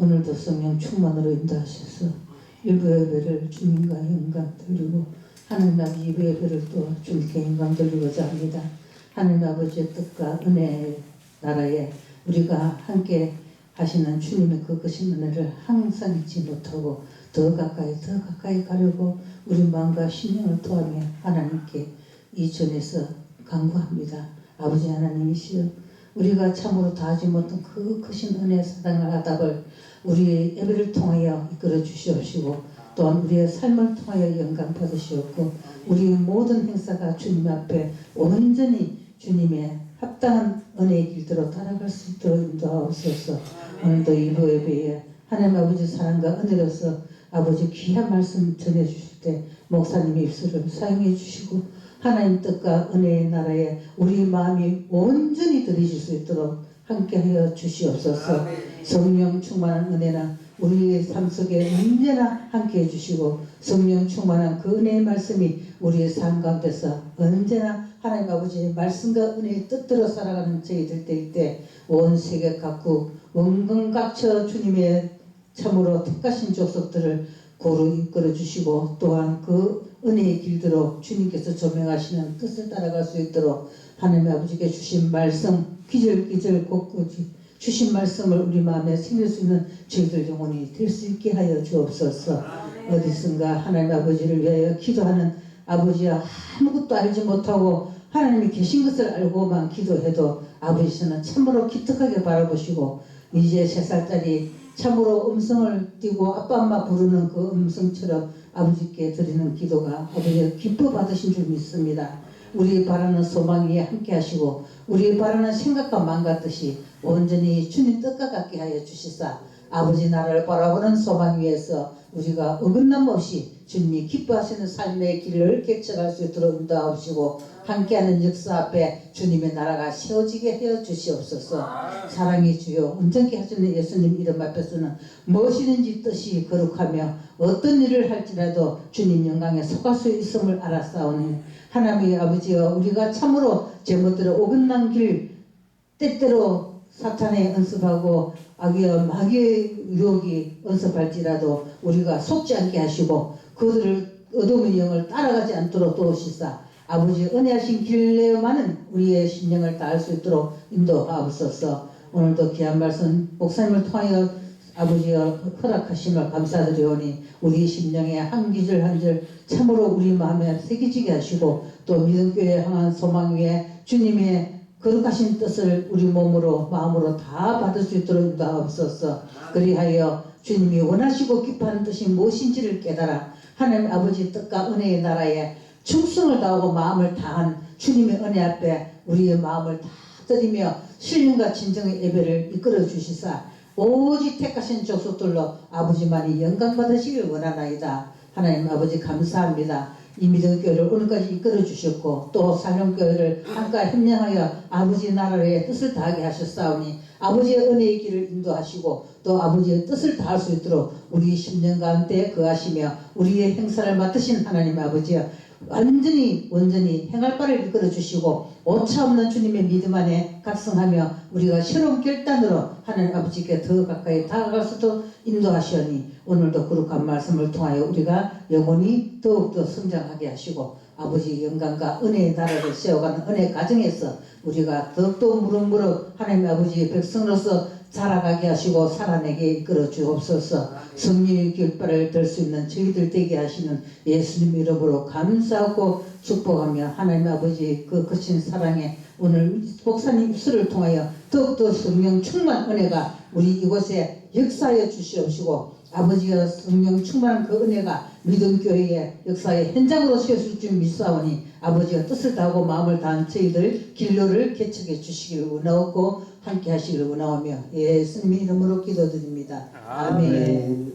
오늘도 성령 충만으로 인도하셔서 일부 예배를 주님과 영광 돌리고 아버지 예배 예배를 또 주님께 영광 돌리고자 합니다. 하나님 아버지의 뜻과 은혜의 나라에 우리가 함께 하시는 주님의 그 크신 은혜를 항상 잊지 못하고 더 가까이 더 가까이 가려고 우리 마음과 신령을 토하며 하나님께 이 전에서 간구합니다. 아버지 하나님이시여 우리가 참으로 다하지 못한 그 크신 은혜 사랑을 하답을 우리 예배를 통하여 이끌어 주시옵시고 또한 우리의 삶을 통하여 영광 받으시옵고 우리 모든 행사가 주님 앞에 온전히 주님의 합당한 은혜의 길대로 따라갈 수 있도록 인도하옵소서. 오늘도 이후 예배에 하나님 아버지 사랑과 은혜로서 아버지 귀한 말씀 전해주실 때 목사님의 입술을 사용해 주시고 하나님 뜻과 은혜의 나라에 우리 마음이 온전히 들이실 수 있도록 함께하여 주시옵소서. 성령 충만한 은혜나 우리의 삶 속에 언제나 함께해 주시고 성령 충만한 그 은혜의 말씀이 우리의 삶 가운데서 언제나 하나님 아버지의 말씀과 은혜의 뜻대로 살아가는 저희들 때일 때 온 세계 각국 원근각처 주님의 참으로 택하신 족속들을 고루 이끌어 주시고 또한 그 은혜의 길대로 주님께서 조명하시는 뜻을 따라갈 수 있도록 하나님 아버지께 주신 말씀 기절기절 곳곳이 주신 말씀을 우리 마음에 새길 수 있는 저희들 영혼이 될 수 있게 하여 주옵소서. 어디선가 하나님 아버지를 위하여 기도하는 아버지야 아무것도 알지 못하고 하나님이 계신 것을 알고만 기도해도 아버지는 참으로 기특하게 바라보시고 이제 세 살짜리 참으로 음성을 띄고 아빠 엄마 부르는 그 음성처럼 아버지께 드리는 기도가 아버지가 기뻐 받으신 줄 믿습니다. 우리 바라는 소망 위에 함께 하시고 우리 바라는 생각과 같듯이 온전히 주님 뜻과 같게 하여 주시사 아버지 나라를 바라보는 소망 위에서 우리가 어긋남 없이 주님이 기뻐하시는 삶의 길을 개척할 수 있도록 인도하시고 함께하는 역사 앞에 주님의 나라가 세워지게 하여 주시옵소서. 사랑이 주여 온전케 하시는 예수님 이름 앞에서는 무엇이든지 뜻이 거룩하며 어떤 일을 할지라도 주님 영광에 속할 수 있음을 알았사오니 하나님의 아버지여 우리가 참으로 제멋대로 어긋난 길 때때로 사탄의 연습하고 악의 마귀의 유혹이 연습할지라도 우리가 속지 않게 하시고 그들을 어둠의 영을 따라가지 않도록 도우시사 아버지 은혜하신 길내만은 우리의 심령을 다할 수 있도록 인도하옵소서. 오늘도 귀한 말씀 목사님을 통하여 아버지가 허락하심을 감사드리오니 우리 심령에 한 기절 한 절 참으로 우리 마음에 새기지게 하시고 또 믿음교회 향한 소망 위에 주님의 거룩하신 뜻을 우리 몸으로 마음으로 다 받을 수 있도록 인도하옵소서 그리하여 주님이 원하시고 기뻐하는 뜻이 무엇인지를 깨달아 하나님 아버지 뜻과 은혜의 나라에 충성을 다하고 마음을 다한 주님의 은혜 앞에 우리의 마음을 다 드리며 신령과 진정의 예배를 이끌어 주시사 오직 택하신 족속들로 아버지만이 영광 받으시길 원하나이다. 하나님 아버지 감사합니다. 이 믿음교회를 오늘까지 이끌어 주셨고 또 살림교회를 함께 협력하여 아버지 나라의 뜻을 다하게 하셨사오니 아버지의 은혜의 길을 인도하시고 또 아버지의 뜻을 다할 수 있도록 우리 10년 가운데 거하시며 우리의 행사를 맡으신 하나님 아버지여 완전히 온전히 행할 바를 이끌어 주시고 오차 없는 주님의 믿음 안에 각성하며 우리가 새로운 결단으로 하나님 아버지께 더 가까이 다가갈 수도 인도하시오니 오늘도 거룩한 말씀을 통하여 우리가 영혼이 더욱더 성장하게 하시고 아버지 영광과 은혜의 나라를 세워가는 은혜 가정에서 우리가 더욱더 무럭무럭 하나님 아버지의 백성으로서 자라가게 하시고 살아내게 이끌어 주옵소서. 성령의 길바를 들 수 있는 저희들 되게 하시는 예수님 이름으로 감사하고 축복하며 하나님 아버지 그 크신 사랑에 오늘 목사님 입술을 통하여 더욱더 성령 충만 은혜가 우리 이곳에 역사하여 주시옵시고 아버지의 성령 충만한 그 은혜가 믿음교회의 역사의 현장으로 세워질 줄 믿사오니 아버지가 뜻을 다하고 마음을 다한 저희들 길로를 개척해 주시길 원하옵고 함께 하시길 원하오며 예수님 이름으로 기도드립니다. 아멘.